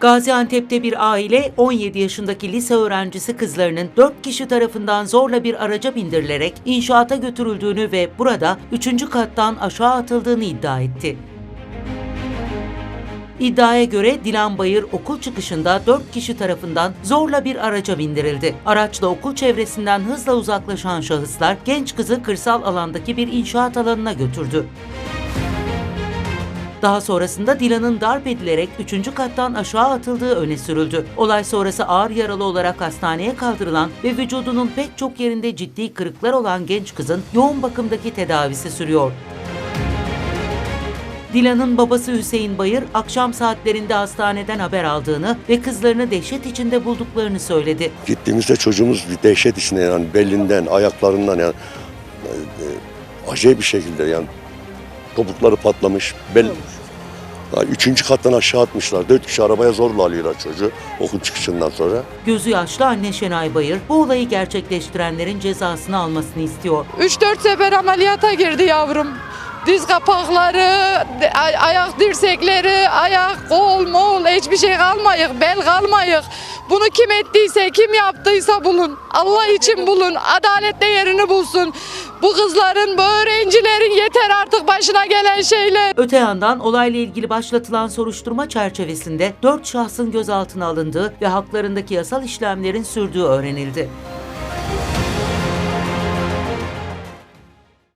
Gaziantep'te bir aile 17 yaşındaki lise öğrencisi kızlarının 4 kişi tarafından zorla bir araca bindirilerek inşaata götürüldüğünü ve burada 3. kattan aşağı atıldığını iddia etti. İddiaya göre Dilan Bayır okul çıkışında 4 kişi tarafından zorla bir araca bindirildi. Araçla okul çevresinden hızla uzaklaşan şahıslar genç kızı kırsal alandaki bir inşaat alanına götürdü. Daha sonrasında Dilan'ın darp edilerek 3. kattan aşağı atıldığı öne sürüldü. Olay sonrası ağır yaralı olarak hastaneye kaldırılan ve vücudunun pek çok yerinde ciddi kırıklar olan genç kızın yoğun bakımdaki tedavisi sürüyor. Dilan'ın babası Hüseyin Bayır akşam saatlerinde hastaneden haber aldığını ve kızlarını dehşet içinde bulduklarını söyledi. Gittiğimizde çocuğumuz bir dehşet içinde yani belinden, ayaklarından yani e, e, acayip bir şekilde yani topukları patlamış. Bel, üçüncü kattan aşağı atmışlar. Dört kişi arabaya zorla alıyorlar çocuğu okul çıkışından sonra. Gözü yaşlı anne Şenay Bayır bu olayı gerçekleştirenlerin cezasını almasını istiyor. 3-4 sefer ameliyata girdi yavrum. Diz kapakları, ay- ayak dirsekleri, ayak, kol, mol hiçbir şey kalmayık, bel kalmayık. Bunu kim ettiyse, kim yaptıysa bulun. Allah için bulun. Adalette yerini bulsun. Bu kızların, bu öğrencilerin yeter artık başına gelen şeyler. Öte yandan olayla ilgili başlatılan soruşturma çerçevesinde 4 şahsın gözaltına alındığı ve haklarındaki yasal işlemlerin sürdüğü öğrenildi.